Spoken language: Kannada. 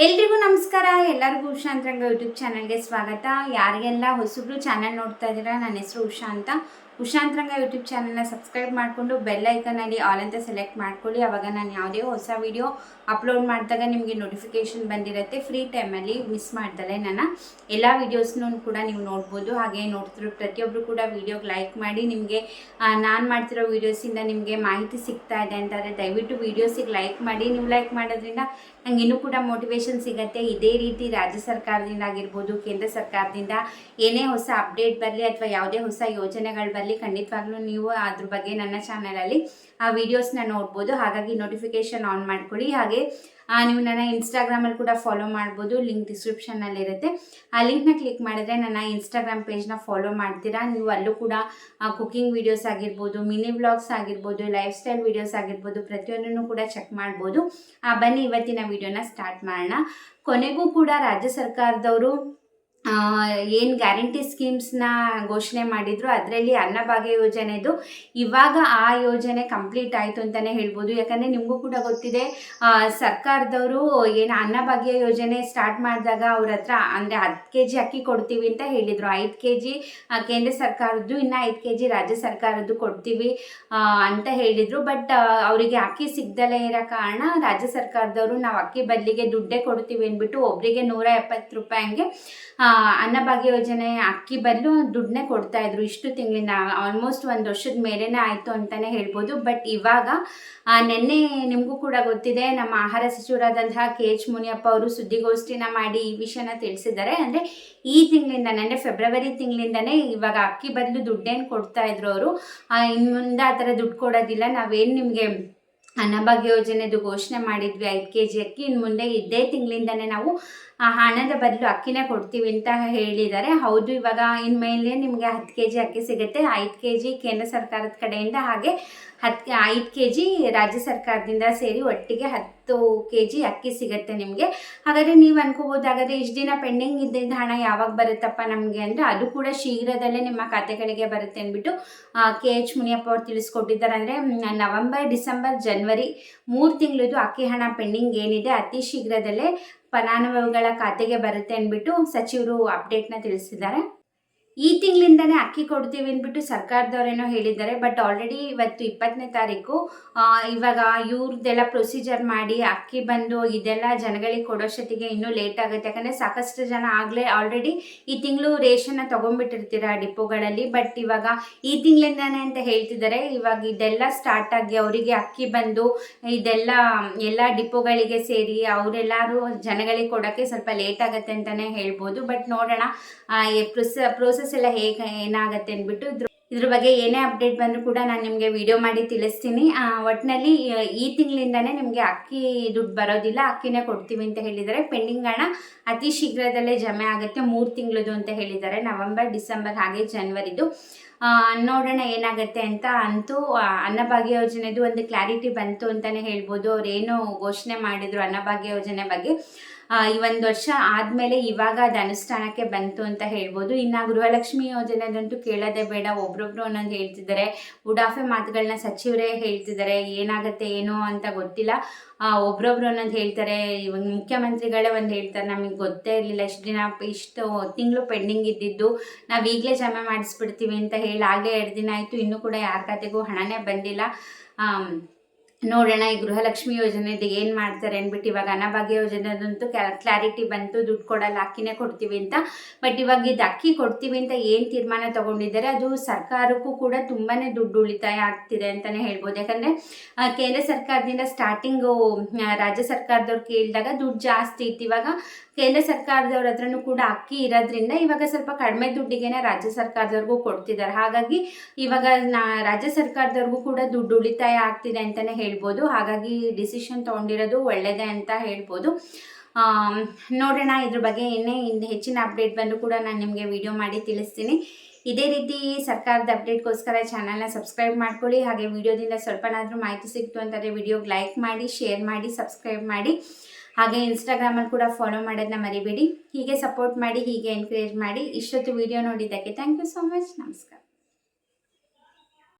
ಎಲ್ರಿಗೂ ನಮಸ್ಕಾರ. ಎಲ್ಲರಿಗೂ ಉಷಾ ಅಂತರಂಗ ಯೂಟ್ಯೂಬ್ ಚಾನಲ್ಗೆ ಸ್ವಾಗತ. ಯಾರಿಗೆಲ್ಲ ಹೊಸಬ್ರು ಚಾನಲ್ ನೋಡ್ತಾ ಇದ್ದೀರಾ, ನನ್ನ ಹೆಸರು ಉಷಾ ಅಂತ. ಉಷಾ ಅಂತರಂಗ ಯೂಟ್ಯೂಬ್ ಚಾನಲ್ನ ಸಬ್ಸ್ಕ್ರೈಬ್ ಮಾಡಿಕೊಂಡು ಬೆಲ್ ಅಲ್ಲಿ ಆಲ್ ಅಂತ ಸೆಲೆಕ್ಟ್ ಮಾಡ್ಕೊಳ್ಳಿ. ಅವಾಗ ನಾನು ಯಾವುದೇ ಹೊಸ ವಿಡಿಯೋ ಅಪ್ಲೋಡ್ ಮಾಡಿದಾಗ ನಿಮಗೆ ನೋಟಿಫಿಕೇಶನ್ ಬಂದಿರುತ್ತೆ. ಫ್ರೀ ಟೈಮಲ್ಲಿ ಮಿಸ್ ಮಾಡ್ದಲೆ ನನ್ನ ಎಲ್ಲ ವೀಡಿಯೋಸ್ನೂ ಕೂಡ ನೀವು ನೋಡ್ಬೋದು. ಹಾಗೆ ನೋಡ್ತಿರೋ ಪ್ರತಿಯೊಬ್ಬರು ಕೂಡ ವೀಡಿಯೋಗೆ ಲೈಕ್ ಮಾಡಿ. ನಿಮಗೆ ನಾನು ಮಾಡ್ತಿರೋ ವೀಡಿಯೋಸಿಂದ ನಿಮಗೆ ಮಾಹಿತಿ ಸಿಗ್ತಾ ಇದೆ ಅಂತಾರೆ. ದಯವಿಟ್ಟು ವೀಡಿಯೋಸಿಗೆ ಲೈಕ್ ಮಾಡಿ. ನೀವು ಲೈಕ್ ಮಾಡೋದ್ರಿಂದ ನಂಗೆ ಇನ್ನೂ ಕೂಡ ಮೋಟಿವೇಶನ್ ಸಿಗುತ್ತೆ. ಇದೇ ರೀತಿ ರಾಜ್ಯ ಸರ್ಕಾರದಿಂದ ಆಗಿರ್ಬೋದು, ಕೇಂದ್ರ ಸರ್ಕಾರದಿಂದ ಏನೇ ಹೊಸ ಅಪ್ಡೇಟ್ ಬರಲಿ ಅಥವಾ ಯಾವುದೇ ಹೊಸ ಯೋಜನೆಗಳು ಬರಲಿ ಖಂಡಿತವಾಗ್ಲೂ ನೀವು ಅದ್ರ ಬಗ್ಗೆ ನನ್ನ ಚಾನಲಲ್ಲಿ, ಆ ವೀಡಿಯೋಸ್ನ ನೋಡ್ಬೋದು. ಹಾಗಾಗಿ ನೋಟಿಫಿಕೇಶನ್ ಆನ್ ಮಾಡಿಕೊಡಿ. ಹಾಗೆ ನೀವು ನನ್ನ ಇನ್ಸ್ಟಾಗ್ರಾಮಲ್ಲಿ ಕೂಡ ಫಾಲೋ ಮಾಡ್ಬೋದು. ಲಿಂಕ್ ಡಿಸ್ಕ್ರಿಪ್ಷನ್ನಲ್ಲಿರುತ್ತೆ ಆ ಲಿಂಕ್ನ ಕ್ಲಿಕ್ ಮಾಡಿದ್ರೆ ನನ್ನ ಇನ್ಸ್ಟಾಗ್ರಾಮ್ ಪೇಜ್ನ ಫಾಲೋ ಮಾಡ್ತೀರಾ? ನೀವು ಅಲ್ಲೂ ಕೂಡ ಕುಕಿಂಗ್ ವೀಡಿಯೋಸ್ ಆಗಿರ್ಬೋದು ಮಿನಿ ವ್ಲಾಗ್ಸ್ ಆಗಿರ್ಬೋದು ಲೈಫ್ ಸ್ಟೈಲ್ ವೀಡಿಯೋಸ್ ಆಗಿರ್ಬೋದು, ಪ್ರತಿಯೊಂದನ್ನು ಕೂಡ ಚೆಕ್ ಮಾಡ್ಬೋದು. ಬನ್ನಿ, ಇವತ್ತಿನ ವಿಡಿಯೋನ ಸ್ಟಾರ್ಟ್ ಮಾಡೋಣ. ಕೊನೆಗೂ ಕೂಡ ರಾಜ್ಯ ಸರ್ಕಾರದವರು ಏನು ಗ್ಯಾರಂಟಿ ಸ್ಕೀಮ್ಸ್ನ ಘೋಷಣೆ ಮಾಡಿದ್ರು, ಅದರಲ್ಲಿ ಅನ್ನಭಾಗ್ಯ ಯೋಜನೆದು ಇವಾಗ ಆ ಯೋಜನೆ ಕಂಪ್ಲೀಟ್ ಆಯಿತು ಅಂತಲೇ ಹೇಳ್ಬೋದು. ಯಾಕಂದರೆ ನಿಮಗೂ ಕೂಡ ಗೊತ್ತಿದೆ ಸರ್ಕಾರದವರು ಏನು ಅನ್ನಭಾಗ್ಯ ಯೋಜನೆ ಸ್ಟಾರ್ಟ್ ಮಾಡಿದಾಗ ಅವ್ರ ಹತ್ರ ಅಂದರೆ ಹತ್ತು ಕೆ ಜಿ ಅಕ್ಕಿ ಕೊಡ್ತೀವಿ ಅಂತ ಹೇಳಿದರು. ಐದು ಕೆ ಜಿ ಕೇಂದ್ರ ಸರ್ಕಾರದ್ದು, ಇನ್ನು ಐದು ಕೆ ಜಿ ರಾಜ್ಯ ಸರ್ಕಾರದ್ದು ಕೊಡ್ತೀವಿ ಅಂತ ಹೇಳಿದರು. ಬಟ್ ಅವರಿಗೆ ಅಕ್ಕಿ ಸಿಗ್ದಲೇ ಇರೋ ಕಾರಣ ರಾಜ್ಯ ಸರ್ಕಾರದವರು ನಾವು ಅಕ್ಕಿ ಬದಲಿಗೆ ದುಡ್ಡೇ ಕೊಡ್ತೀವಿ ಅಂದ್ಬಿಟ್ಟು ಒಬ್ಬರಿಗೆ ನೂರ ಎಪ್ಪತ್ತು ರೂಪಾಯಿ ಹಂಗೆ ಅನ್ನಭಾಗ್ಯ ಯೋಜನೆ, ಅಕ್ಕಿ ಬದಲು ದುಡ್ಡನ್ನೇ ಕೊಡ್ತಾ ಇದ್ರು ಇಷ್ಟು ತಿಂಗಳಿಂದ ಆಲ್ಮೋಸ್ಟ್ ಒಂದು ವರ್ಷದ ಮೇಲೇನೆ ಆಯಿತು ಅಂತಲೇ ಹೇಳ್ಬೋದು. ಬಟ್ ಇವಾಗ ನಿನ್ನೆ ನಿಮಗೂ ಕೂಡ ಗೊತ್ತಿದೆ, ನಮ್ಮ ಆಹಾರ ಸಚಿವರಾದಂತಹ ಕೆ ಎಚ್ ಮುನಿಯಪ್ಪ ಅವರು ಸುದ್ದಿಗೋಷ್ಠಿನ ಮಾಡಿ ಈ ವಿಷಯನ ತಿಳಿಸಿದ್ದಾರೆ. ಅಂದರೆ ಈ ತಿಂಗಳಿಂದ ಅಂದರೆ ಫೆಬ್ರವರಿ ತಿಂಗಳಿಂದನೇ ಇವಾಗ ಅಕ್ಕಿ ಬದಲು ದುಡ್ಡೇನು ಕೊಡ್ತಾ ಇದ್ರು ಅವರು. ಇನ್ನು ಮುಂದೆ ಆ ಥರ ದುಡ್ಡು ಕೊಡೋದಿಲ್ಲ. ನಾವೇನು ನಿಮಗೆ ಅನ್ನಭಾಗ್ಯ ಯೋಜನೆದು ಘೋಷಣೆ ಮಾಡಿದ್ವಿ ಐದು ಕೆ ಜಿ ಅಕ್ಕಿ. ಇನ್ನು ಮುಂದೆ ಇದೇ ತಿಂಗಳಿಂದನೇ ನಾವು ಆ ಹಣದ ಬದಲು ಅಕ್ಕಿನೇ ಕೊಡ್ತೀವಿ ಅಂತ ಹೇಳಿದ್ದಾರೆ. ಹೌದು, ಇವಾಗ ಇನ್ಮೇಲೆ ನಿಮಗೆ ಹತ್ತು ಕೆ ಜಿ ಅಕ್ಕಿ ಸಿಗುತ್ತೆ. ಐದು ಕೆ ಜಿ ಕೇಂದ್ರ ಸರ್ಕಾರದ ಕಡೆಯಿಂದ ಹಾಗೆ ಹತ್ತು ಐದು ಕೆ ಜಿ ರಾಜ್ಯ ಸರ್ಕಾರದಿಂದ ಸೇರಿ ಒಟ್ಟಿಗೆ ಹತ್ತು ಕೆ ಜಿ ಅಕ್ಕಿ ಸಿಗುತ್ತೆ ನಿಮಗೆ. ಹಾಗಾದರೆ ನೀವು ಅನ್ಕೋಬೋದು, ಹಾಗಾದರೆ ಇಷ್ಟು ದಿನ ಪೆಂಡಿಂಗ್ ಇದ್ದಿದ್ದ ಹಣ ಯಾವಾಗ ಬರುತ್ತಪ್ಪ ನಮಗೆ ಅಂದರೆ ಅದು ಕೂಡ ಶೀಘ್ರದಲ್ಲೇ ನಿಮ್ಮ ಖಾತೆಗಳಿಗೆ ಬರುತ್ತೆ ಅಂದ್ಬಿಟ್ಟು ಕೆ ಎಚ್ ಮುನಿಯಪ್ಪ ಅವ್ರು ತಿಳಿಸ್ಕೊಟ್ಟಿದ್ದಾರೆ. ಅಂದರೆ ನವಂಬರ್, ಡಿಸೆಂಬರ್ ಜನ್ವರಿ ಮೂರು ತಿಂಗಳದು ಅಕ್ಕಿ ಹಣ ಪೆಂಡಿಂಗ್ ಏನಿದೆ, ಅತಿ ಶೀಘ್ರದಲ್ಲೇ ಫಲಾನುಭವಿಗಳ ಖಾತೆಗೆ ಬರುತ್ತೆ ಅಂದ್ಬಿಟ್ಟು ಸಚಿವರು ಅಪ್ಡೇಟ್ನ ತಿಳಿಸಿದ್ದಾರೆ. ಈ ತಿಂಗಳಿಂದನೇ ಅಕ್ಕಿ ಕೊಡ್ತೀವಿ ಅಂದ್ಬಿಟ್ಟು ಸರ್ಕಾರದವರೇನೋ ಹೇಳಿದ್ದಾರೆ ಬಟ್ ಆಲ್ರೆಡಿ ಇವತ್ತು ಇಪ್ಪತ್ತನೇ ತಾರೀಕು ಇವಾಗ ಇವ್ರದ್ದೆಲ್ಲ ಪ್ರೊಸೀಜರ್ ಮಾಡಿ ಅಕ್ಕಿ ಬಂದು ಇದೆಲ್ಲ ಜನಗಳಿಗೆ ಕೊಡೋಷ್ಟೊತ್ತಿಗೆ ಇನ್ನೂ ಲೇಟ್ ಆಗುತ್ತೆ. ಯಾಕಂದರೆ ಸಾಕಷ್ಟು ಜನ ಆಗಲೇ ಆಲ್ರೆಡಿ ಈ ತಿಂಗಳು ರೇಷನ್ನ ತೊಗೊಂಡ್ಬಿಟ್ಟಿರ್ತೀರ ಡಿಪೋಗಳಲ್ಲಿ ಬಟ್ ಇವಾಗ ಈ ತಿಂಗಳಿಂದಾನೆ ಅಂತ ಹೇಳ್ತಿದ್ದಾರೆ. ಇವಾಗ ಇದೆಲ್ಲ ಸ್ಟಾರ್ಟ್ ಆಗಿ ಅವರಿಗೆ ಅಕ್ಕಿ ಬಂದು ಇದೆಲ್ಲ, ಎಲ್ಲ ಡಿಪೋಗಳಿಗೆ ಸೇರಿ ಅವರೆಲ್ಲರೂ ಜನಗಳಿಗೆ ಕೊಡೋಕ್ಕೆ ಸ್ವಲ್ಪ ಲೇಟ್ ಆಗುತ್ತೆ ಅಂತಲೇ ಹೇಳ್ಬೋದು. ಬಟ್ ನೋಡೋಣ ಪ್ರೊಸ ಎಲ್ಲ ಹೇಗೆ ಏನಾಗುತ್ತೆ ಅಂದ್ಬಿಟ್ಟು ಇದ್ರ ಇದ್ರ ಬಗ್ಗೆ ಏನೇ ಅಪ್ಡೇಟ್ ಬಂದರೂ ಕೂಡ ನಾನು ನಿಮಗೆ ವಿಡಿಯೋ ಮಾಡಿ ತಿಳಿಸ್ತೀನಿ. ಒಟ್ಟಿನಲ್ಲಿ ಈ ತಿಂಗಳಿಂದನೇ ನಿಮಗೆ ಅಕ್ಕಿ ದುಡ್ಡು ಬರೋದಿಲ್ಲ, ಅಕ್ಕಿನೇ ಕೊಡ್ತೀವಿ ಅಂತ ಹೇಳಿದರೆ ಪೆಂಡಿಂಗ್ ಹಣ ಅತಿ ಶೀಘ್ರದಲ್ಲೇ ಜಮೆ ಆಗುತ್ತೆ, ಮೂರು ತಿಂಗಳದು ಅಂತ ಹೇಳಿದ್ದಾರೆ, ನವಂಬರ್, ಡಿಸೆಂಬರ್ ಹಾಗೆ ಜನ್ವರಿದು ನೋಡೋಣ ಏನಾಗುತ್ತೆ ಅಂತ ಅಂತೂ ಅನ್ನಭಾಗ್ಯ ಯೋಜನೆದು ಒಂದು ಕ್ಲಾರಿಟಿ ಬಂತು ಅಂತಲೇ ಹೇಳ್ಬೋದು. ಅವ್ರು ಏನು ಘೋಷಣೆ ಮಾಡಿದ್ರು ಅನ್ನಭಾಗ್ಯ ಯೋಜನೆ ಬಗ್ಗೆ. ಈ ಒಂದು ವರ್ಷ ಆದಮೇಲೆ ಇವಾಗ ಅದು ಅನುಷ್ಠಾನಕ್ಕೆ ಬಂತು ಅಂತ ಹೇಳ್ಬೋದು. ಇನ್ನು ಗೃಹಲಕ್ಷ್ಮಿ ಯೋಜನೆದಂತೂ ಕೇಳೋದೇ ಬೇಡ. ಒಬ್ರೊಬ್ರು ಒಂದೊಂದು ಹೇಳ್ತಿದ್ದಾರೆ. ಉಡಾಫೆ ಮಾತುಗಳನ್ನ ಸಚಿವರೇ ಹೇಳ್ತಿದ್ದಾರೆ. ಏನಾಗುತ್ತೆ, ಏನೋ ಅಂತ ಗೊತ್ತಿಲ್ಲ. ಒಬ್ರೊಬ್ರು ಒಂದೊಂದು ಹೇಳ್ತಾರೆ. ಇವಾಗ ಮುಖ್ಯಮಂತ್ರಿಗಳೇ ಒಂದು ಹೇಳ್ತಾರೆ. ನಮಗೆ ಗೊತ್ತೇ ಇರಲಿಲ್ಲ. ಇಷ್ಟು ದಿನ ಇಷ್ಟು ತಿಂಗಳು ಪೆಂಡಿಂಗ್ ಇದ್ದಿದ್ದು. ನಾವು ಈಗಲೇ ಜಮೆ ಮಾಡಿಸ್ಬಿಡ್ತೀವಿ ಅಂತ ಹೇಳಿ, ಹಾಗೆ ಎರಡು ದಿನ ಆಯಿತು. ಇನ್ನೂ ಕೂಡ ಯಾರ ಖಾತೆಗೂ ಹಣನೇ ಬಂದಿಲ್ಲ. ನೋಡೋಣ, ಈ ಗೃಹಲಕ್ಷ್ಮಿ ಯೋಜನೆದು ಏನು ಮಾಡ್ತಾರೆ ಅಂದ್ಬಿಟ್ಟು ಇವಾಗ ಅನ್ನಭಾಗ್ಯ ಯೋಜನೆದಂತೂ ಕ್ಲಾರಿಟಿ ಬಂತು, ದುಡ್ಡು ಕೊಡಲ್ಲ, ಅಕ್ಕಿನೇ ಕೊಡ್ತೀವಿ ಅಂತ. ಬಟ್ ಇವಾಗ ಇದು ಅಕ್ಕಿ ಕೊಡ್ತೀವಿ ಅಂತ ಏನು ತೀರ್ಮಾನ ತಗೊಂಡಿದ್ದಾರೆ, ಅದು ಸರ್ಕಾರಕ್ಕೂ ಕೂಡ ತುಂಬಾ ದುಡ್ಡು ಉಳಿತಾಯ ಆಗ್ತಿದೆ ಅಂತಲೇ ಹೇಳ್ಬೋದು. ಯಾಕಂದರೆ ಕೇಂದ್ರ ಸರ್ಕಾರದಿಂದ ಸ್ಟಾರ್ಟಿಂಗು ರಾಜ್ಯ ಸರ್ಕಾರದವ್ರು ಕೇಳಿದಾಗ ದುಡ್ಡು ಜಾಸ್ತಿ ಇತ್ತು. ಇವಾಗ ಕೇಂದ್ರ ಸರ್ಕಾರದವ್ರ ಹತ್ರನು ಕೂಡ ಅಕ್ಕಿ ಇರೋದ್ರಿಂದ ಇವಾಗ ಸ್ವಲ್ಪ ಕಡಿಮೆ ದುಡ್ಡಿಗೆನೆ ರಾಜ್ಯ ಸರ್ಕಾರದವ್ರಿಗೂ ಕೊಡ್ತಿದ್ದಾರೆ. ಹಾಗಾಗಿ ಇವಾಗ ರಾಜ್ಯ ಸರ್ಕಾರದವ್ರಿಗೂ ಕೂಡ ದುಡ್ಡು ಉಳಿತಾಯ ಆಗ್ತಿದೆ ಅಂತಲೇ ಹೇಳ್ಬೋದು. ಹಾಗಾಗಿ ಡಿಸಿಷನ್ ತೊಗೊಂಡಿರೋದು ಒಳ್ಳೆಯದೇ ಅಂತ ಹೇಳ್ಬೋದು. ನೋಡೋಣ ಇದ್ರ ಬಗ್ಗೆ ಏನೇ ಇನ್ನು ಹೆಚ್ಚಿನ ಅಪ್ಡೇಟ್ ಬಂದರೂ ಕೂಡ ನಾನು ನಿಮಗೆ ವಿಡಿಯೋ ಮಾಡಿ ತಿಳಿಸ್ತೀನಿ. ಇದೇ ರೀತಿ ಸರ್ಕಾರದ ಅಪ್ಡೇಟ್ಗೋಸ್ಕರ ಚಾನಲ್ನ ಸಬ್ಸ್ಕ್ರೈಬ್ ಮಾಡ್ಕೊಳ್ಳಿ. ಹಾಗೆ ವಿಡಿಯೋದಿಂದ ಸ್ವಲ್ಪನಾದರೂ ಮಾಹಿತಿ ಸಿಕ್ತು ಅಂತಂದರೆ ವಿಡಿಯೋಗೆ ಲೈಕ್ ಮಾಡಿ, ಶೇರ್ ಮಾಡಿ, ಸಬ್ಸ್ಕ್ರೈಬ್ ಮಾಡಿ. ಹಾಗೆ ಇನ್ಸ್ಟಾಗ್ರಾಮಲ್ಲಿ ಕೂಡ ಫಾಲೋ ಮಾಡೋದನ್ನ ಮರಿಬೇಡಿ. ಹೀಗೆ ಸಪೋರ್ಟ್ ಮಾಡಿ, ಹೀಗೆ ಎನ್ಕರೇಜ್ ಮಾಡಿ, ಇಷ್ಟೊತ್ತು ವಿಡಿಯೋ ನೋಡಿದ್ದಕ್ಕೆ ಥ್ಯಾಂಕ್ ಯು ಸೊ ಮಚ್ ನಮಸ್ಕಾರ.